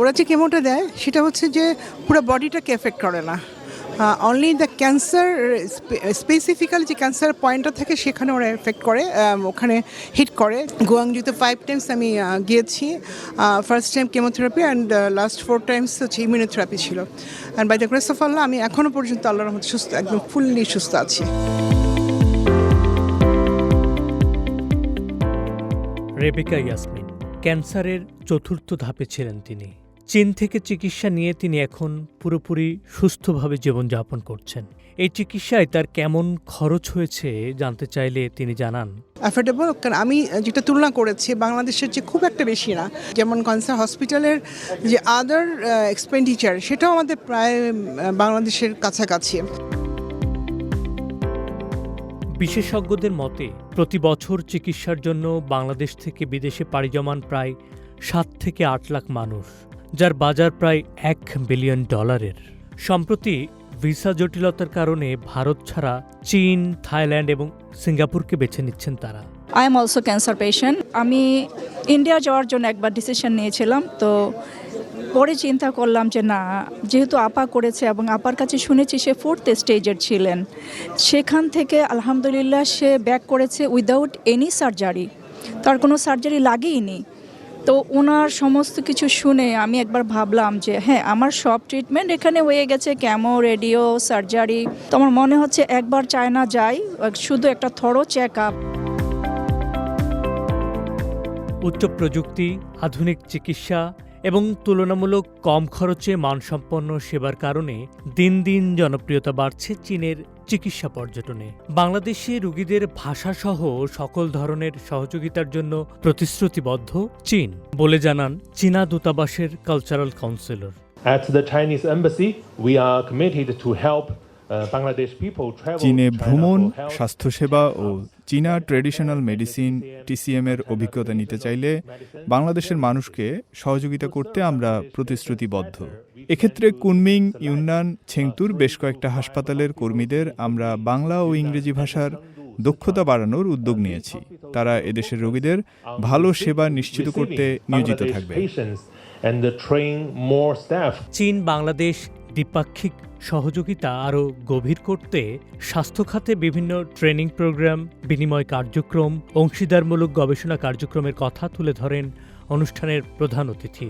ওরা যে কেমোটা দেয়, সেটা হচ্ছে যে পুরো বডিটাকে এফেক্ট করে না। অনলি দ্য ক্যান্সার স্পেসিফিক্যালি যে ক্যান্সার পয়েন্টটা থাকে, সেখানে ওরা এফেক্ট করে ওখানে হিট করে। গুয়াংজুতে ফাইভ টাইমস আমি গিয়েছি first time chemotherapy and last four times হচ্ছে ইমিউনোথেরাপি ছিল। And by the grace of Allah আমি এখনও পর্যন্ত আল্লাহর রহমতে সুস্থ, একদম ফুললি সুস্থ আছি। রেবেকা ইয়াসমিন। ক্যান্সারের চতুর্থ ধাপে ছিলেন তিনি। চীন থেকে চিকিৎসা নিয়ে তিনি এখন পুরোপুরি সুস্থভাবে জীবনযাপন করছেন। এই চিকিৎসায় তার কেমন খরচ হয়েছে জানতে চাইলে তিনি জানান। অ্যাফোর্ডেবল কারণ আমি যেটা তুলনা করেছি, বাংলাদেশের যে খুব একটা বেশি না। যেমন কনসার হসপিটালের যে আদার এক্সপেন্ডিচার সেটাও আমাদের প্রায় বাংলাদেশের কাছাকাছি। বিশেষজ্ঞদের মতে, প্রতি বছর চিকিৎসার জন্য বাংলাদেশ থেকে বিদেশে পাড়ি জমান প্রায় সাত থেকে আট লাখ মানুষ, যার বাজার প্রায় এক বিলিয়ন ডলারের। সম্প্রতি ভিসা জটিলতার কারণে ভারত ছাড়া চীন, থাইল্যান্ড এবং সিঙ্গাপুরকে বেছে নিচ্ছেন তারা। I am also cancer patient আমি ইন্ডিয়া যাওয়ার জন্য একবার ডিসিশন নিয়েছিলাম, তো পরে চিন্তা করলাম যে না, যেহেতু আপা করেছে এবং আপার কাছে শুনেছি সে ফোর্থ স্টেজের ছিলেন, সেখান থেকে আলহামদুলিল্লাহ সে ব্যাক করেছে উইদাউট এনি সার্জারি তার কোনো সার্জারি লাগেইনি। তো ওনার সমস্ত কিছু শুনে আমি একবার ভাবলাম যে হ্যাঁ আমার সব ট্রিটমেন্ট এখানে হয়ে গেছে ক্যামো রেডিও সার্জারি তো আমার মনে হচ্ছে একবার চায়না যাই, শুধু একটা থরো চেক আপ উচ্চ প্রযুক্তি, আধুনিক চিকিৎসা এবং তুলনামূলক কম খরচে মানসম্পন্ন সেবার কারণে দিন দিন জনপ্রিয়তা বাড়ছে চীনের চিকিৎসা পর্যটনে। বাংলাদেশে রোগীদের ভাষাসহ সকল ধরনের সহযোগিতার জন্য প্রতিশ্রুতিবদ্ধ চীন বলে জানান চীনা দূতাবাসের cultural counsellor. At the Chinese embassy, we are committed to help uh, চীনে ভ্রমণ স্বাস্থ্যসেবা ও চীনা ট্রেডিশনাল মেডিসিন টিসিএম এর অভিজ্ঞতা নিতে চাইলে বাংলাদেশের মানুষকে সহযোগিতা করতে আমরা প্রতিশ্রুতিবদ্ধ। এক্ষেত্রে কুনমিং ইউনান ছেংতুর বেশ কয়েকটা হাসপাতালের কর্মীদের আমরা বাংলা ও ইংরেজি ভাষার দক্ষতা বাড়ানোর উদ্যোগ নিয়েছি। তারা এদেশের রোগীদের ভালো সেবা নিশ্চিত করতে নিয়োজিত থাকবে। uh, চীন বাংলাদেশ দ্বিপাক্ষিক সহযোগিতা আরও গভীর করতে স্বাস্থ্য খাতে বিভিন্ন ট্রেনিং প্রোগ্রাম বিনিময় কার্যক্রম অংশীদারমূলক গবেষণা কার্যক্রমের কথা তুলে ধরেন অনুষ্ঠানের প্রধান অতিথি।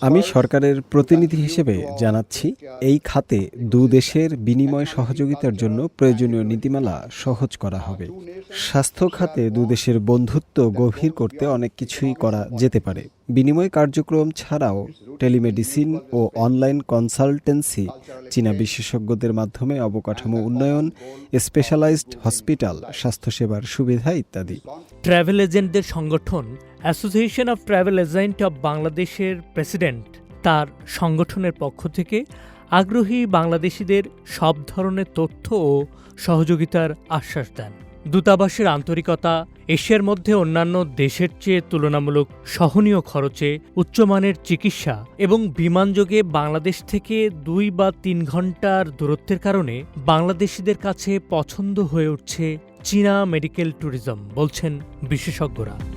আমি সরকারের প্রতিনিধি হিসেবে জানাচ্ছি এই খাতে দু দেশের বিনিময় সহযোগিতার জন্য প্রয়োজনীয় নীতিমালা সহজ করা হবে। স্বাস্থ্য খাতে দু দেশের বন্ধুত্ব গভীর করতে অনেক কিছুই করা যেতে পারে। বিনিময় কার্যক্রম ছাড়াও টেলিমেডিসিন ও অনলাইন কনসালটেন্সি, চীনা বিশেষজ্ঞদের মাধ্যমে অবকাঠামো উন্নয়ন, স্পেশালাইজড হসপিটাল, স্বাস্থ্যসেবার সুবিধা ইত্যাদি। ট্রাভেল এজেন্টদের সংগঠন association of travel agent of বাংলাদেশের প্রেসিডেন্ট, তার সংগঠনের পক্ষ থেকে আগ্রহী বাংলাদেশিদের সব ধরনের তথ্য ও সহযোগিতার আশ্বাস দেন। দূতাবাসের আন্তরিকতা এশিয়ার মধ্যে অন্যান্য দেশের চেয়ে তুলনামূলক সহনীয় খরচে উচ্চমানের চিকিৎসা এবং বিমানযোগে বাংলাদেশ থেকে দুই বা তিন ঘণ্টার দূরত্বের কারণে বাংলাদেশিদের কাছে পছন্দ হয়ে উঠছে চীনা মেডিকেল ট্যুরিজম, বলছেন বিশেষজ্ঞরা।